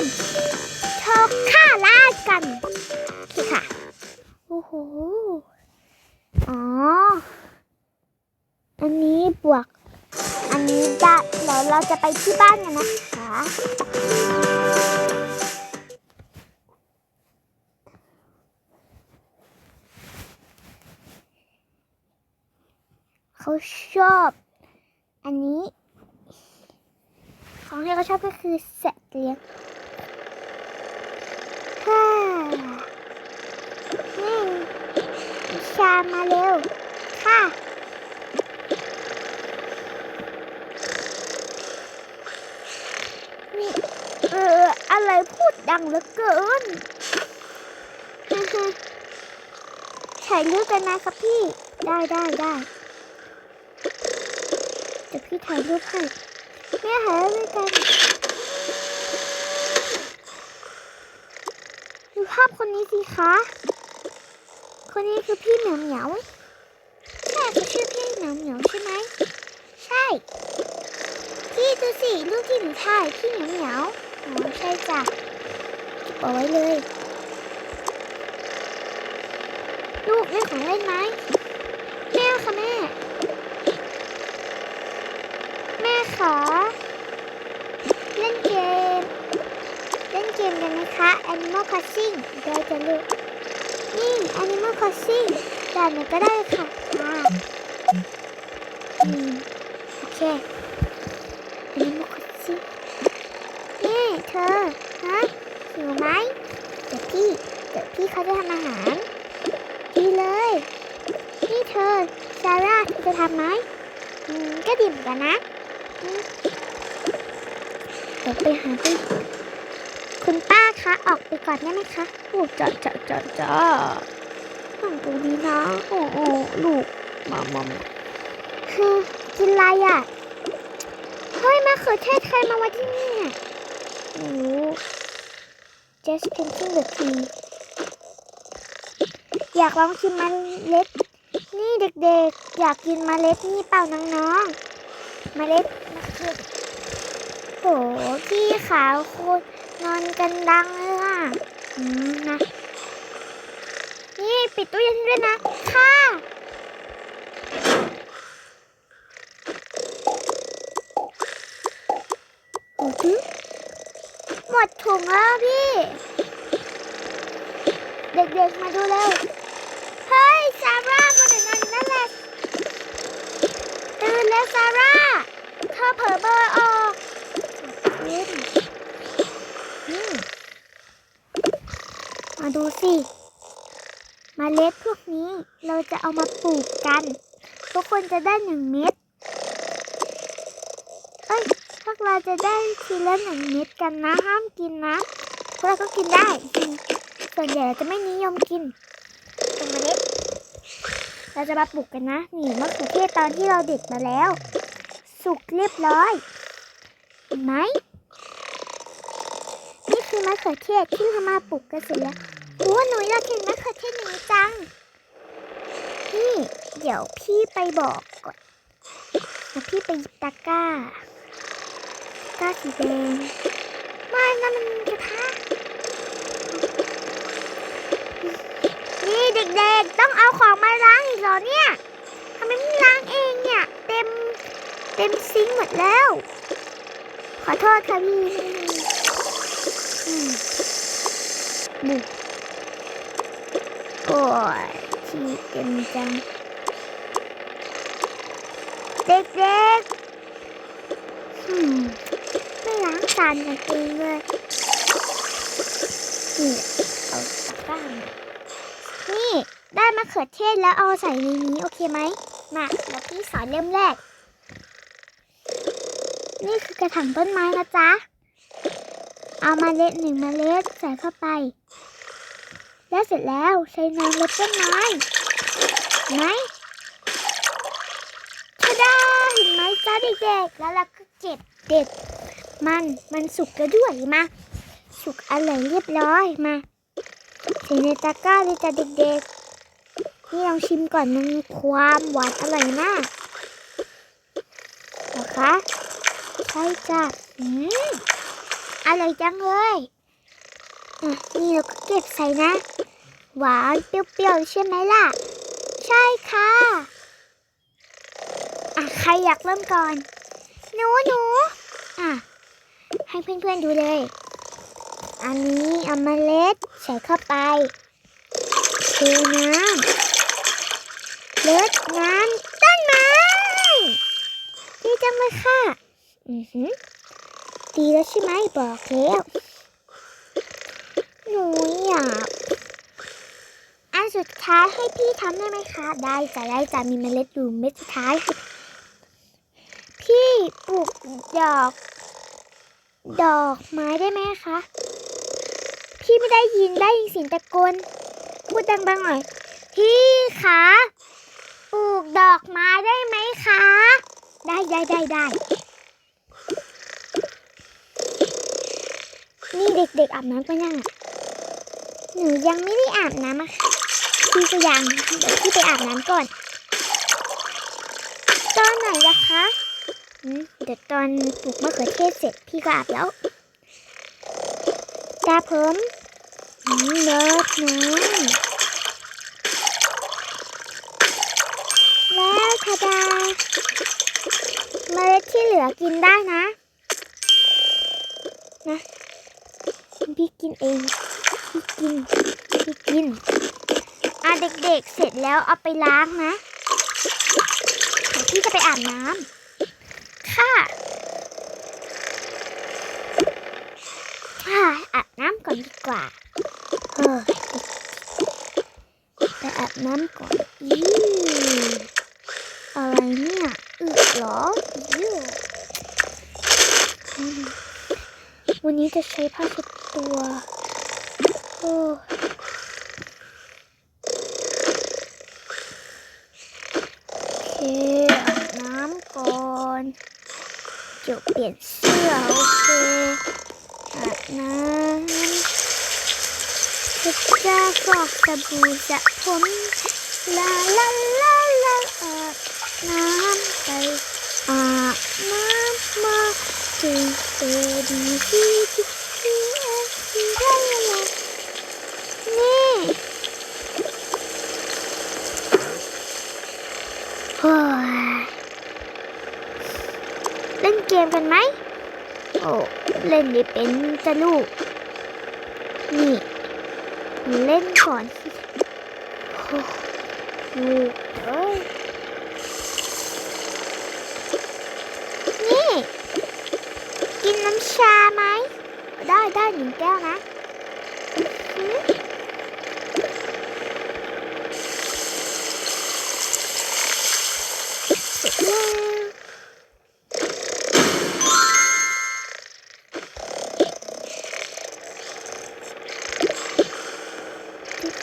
มโชว์ค่าล่ากันโอคค่ะ โอ้โห อ๋อ อันนี้บวก อันนี้จะเดี๋ยวเราจะไปที่บ้านกันนะคะเขาชอบ อันนี้ ของที่เขาชอบก็คือแสะเลี้ยงฮ่านี่นิชามาเร็ว ค่ะนี่เออ อะไรพูดดังเหลือเกินฮ่าฮ่าถ่ายรูปกันนะครับพี่ ได้ได้ได้เดี๋ยวพี่ถ่ายรูปให้แม่ถ่าด้วยกันดูภาพคนนี้สิคะ คนนี้คือพี่เหมียวเหมียวใช่เขาชื่อพี่เหมียวเหมียวใช่ไหมใช่พี่ดูสิรูปที่หนูถ่ายพี่เหมียวเหมียวอ๋อใช่จ้ะเก็บเอาไว้เลยลูกเล่นของเล่นไหมแม่ค่ะแม่ แม่ขาเล่นเกม เล่นเกมกันไหมคะ Animal Crossing ได้จะลูก นี่ Animal Crossing ด่านไหนก็ได้ค่ะอ่าอืมโอเค Animal Crossing นี่เธอ ฮะหิวไหมเดี๋ยวพี่ เดี๋ยวพี่เขาจะทำอาหาร ดีเลย นี่เธอ ซาร่าจะทำไหมอืม ก็ดีเหมือนกันนะเดี๋ยวไปหาพี่ คุณป้าคะออกไปก่อนได้ไหมคะโอ้จ้าจ้าจ้าจ้านั่งตรงนี้นะโอ้โอ้ลูกมามามาคือกินอะไรอะเฮ้ยมะเขือเทศใครมาไว้ที่นี่อะโอ้ just painting the tree อยากลองชิมเมล็ด นี่เด็กๆ อยากกินเมล็ดนี่เปล่าน้องๆเมล็ดมะเขือ หพี่ขาวโคนนอนกันดังเลยอะอืมนะนี่ปิดตู้เย็นด้วยนะ ค่ะหมดถุงแล้วพี่ เด็กๆมาดูเร็ว เฮ้ย ซาร่ามาถึงนั่นนั่นแหละตื่นแล้วซาร่า เธอเผลอเบอร์ออกขึ้นอืม มาดูสิมเมล็ดพวกนี้เราจะเอามาปลูกกัน ทุกคนจะได้หนึ่งเม็ด เอ้ย พวกเราจะได้ทีละหนึ่งเม็ดกันนะ ห้ามกินนะพวกเราก็กินได้ ส่วนใหญ่จะไม่นิยมกินเป็นเมล็ด เราจะมาปลูกกันนะ นี่มะเขือเทศตอนที่เราเด็ดมาแล้ว สุกเรียบร้อย เห็นไหม มะเขือเทศที่เรามาปลูกกันเสร็จแล้วโอ้หนูอยากเห็นมะเขือเทศนี้จัง นี่ เดี๋ยวพี่ไปบอกก่อนเดี๋ยวพี่ไปหยิบตะกร้าตะกร้าสีแดงไม่นะมันกระทะนี่เด็กๆ ต้องเอาของมาล้างอีกเหรอเนี่ยทำไมไม่ล้างเองเนี่ย เต็มเต็มซิงหมดแล้ว ขอโทษค่ะพี่อืม บุกโอ้ยที่เต็มจัง เด็กๆอืมไม่ล้างจานกันเองเลยนี่เอาตะกร้ามนี่ ได้มะเขือเทศแล้วเอาใส่ในนี้ โอเคไหมมาแล้วพี่สอนเริ่มแรก นี่คือกระถางต้นไม้นะจ๊ะ เอามาเล็ดหนึ่งมาเล็ดใส่เข้าไป แล้วเสร็จแล้วใช้น้ำลดต้นไม้ไหมชะดาเห็นไหมจ้าเด็กๆแล้วเราก็เก็บเด็ดมันมันสุกแล้วด้วยมา สุกอร่อยเรียบร้อยมาใส่ในตะกร้าเลยจ้ะเด็กๆนี่ลองชิมก่อนมันมีความหวานอร่อยมากเหรอคะใช่จ้ะอืมอร่อยจังเลย อะนี่เราก็เก็บใส่นะ หวานเปรี้ยวๆใช่ไหมล่ะ ใช่ค่ะอะใครอยากเริ่มก่อน หนูหนูอะให้เพื่อนๆดูเลย อันนี้เอาเมล็ดใส่เข้าไปเทน้ำเลดน้ำต้นไม้ดีจังเลยค่ะ อือหือดีแล้วใช่ไหมบอกแล้ว หนูอยากอันสุดท้ายให้พี่ทำได้ไหมคะ ได้จะได้จะมีเมล็ดอยู่เม็ดสุดท้าย พี่ปลูกดอก ดอกไม้ได้ไหมคะ พี่ไม่ได้ยินได้ยินเสียงตะโกนพูดดังๆหน่อย พี่คะปลูกดอกไม้ได้ไหมคะ ได้ได้ได้ได้นี่เด็กๆอาบน้ำกันยังอะ หนูยังไม่ได้อาบน้ำอะค่ะพี่ก็ยังเดี๋ยวพี่ไปอาบน้ำก่อนตอนไหนล่ะคะเดี๋ยวตอนปลูกมะเขือเทศเสร็จพี่ก็อาบแล้วตาผมอืมเลิศน้ำแล้วทาดาเมล็ดที่เหลือกินได้นะ นะ พี่กินเอง พี่กินพี่กิน อะเด็กๆ เสร็จแล้วเอาไปล้างนะพี่จะไปอาบน้ำค่ะ ค่ะ อาบน้ำก่อนดีกว่าเฮ้ยไปอาบน้ำก่อนอีอะไรเนี่ยอึเหรออีอืวันนี้จะใช้ผ้าเช็ดตัว เคอาบน้ำก่อนเดี๋ยวเปลี่ยนเสื้อโอเคอาบน้ำจะจะฟอกสบู่จะผมลาลาลาลาอาบน้ำไปอาบน้ำมาถึงเจอดีที่ที่ที่ที่ได้ละนี่โอ้ยเล่นเกมกันไหม โอ้เล่นไม่เป็นจะลูก นี่ เล่นก่อนโอ้ลูกเอ้ย นี่ กินน้ำชาไหม ได้ได้หนึ่งแก้วนะ ติ๊ก